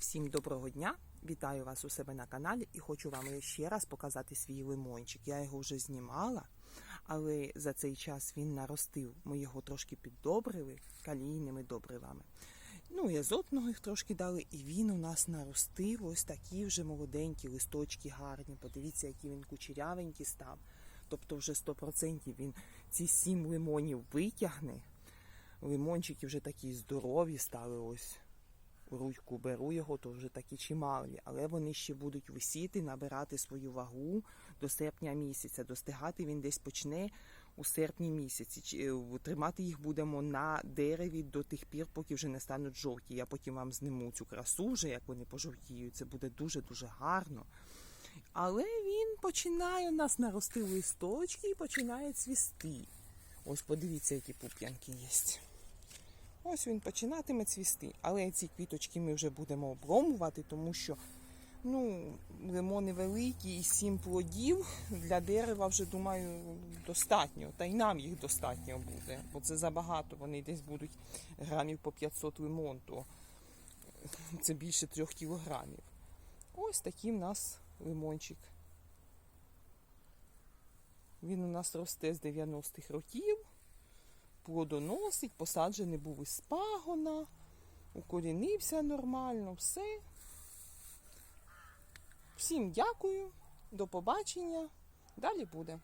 Всім доброго дня! Вітаю вас у себе на каналі і хочу вам ще раз показати свій лимончик. Я його вже знімала, але за цей час він наростив. Ми його трошки піддобрили калійними добривами. Ну і азотного їх трошки дали, і він у нас наростив ось такі вже молоденькі листочки гарні. Подивіться, який він кучерявенький став. Тобто вже 100% він ці сім лимонів витягне. Лимончики вже такі здорові стали ось ручку беру його, то вже такі чималі, але вони ще будуть висіти, набирати свою вагу до серпня місяця. Достигати він десь почне у серпні місяці. Е, Тримати їх будемо на дереві до тих пір, поки вже не стануть жовті. Я потім вам зниму цю красу, вже як вони пожовтіють. Це буде дуже-дуже гарно. Але він починає у нас нарости листочки і починає цвісти. Ось подивіться, які пуп'янки є. Ось він починатиме цвісти. Але ці квіточки ми вже будемо обломувати, тому що ну, лимони великі і сім плодів для дерева вже, думаю, достатньо. Та й нам їх достатньо буде, бо це забагато. Вони десь будуть грамів по 500 лимон, то це більше трьох кілограмів. Ось такий в нас лимончик. Він у нас росте з 90-х років плодоносить, посаджений був із пагона, укорінився нормально, все. Всім дякую, до побачення. Далі буде.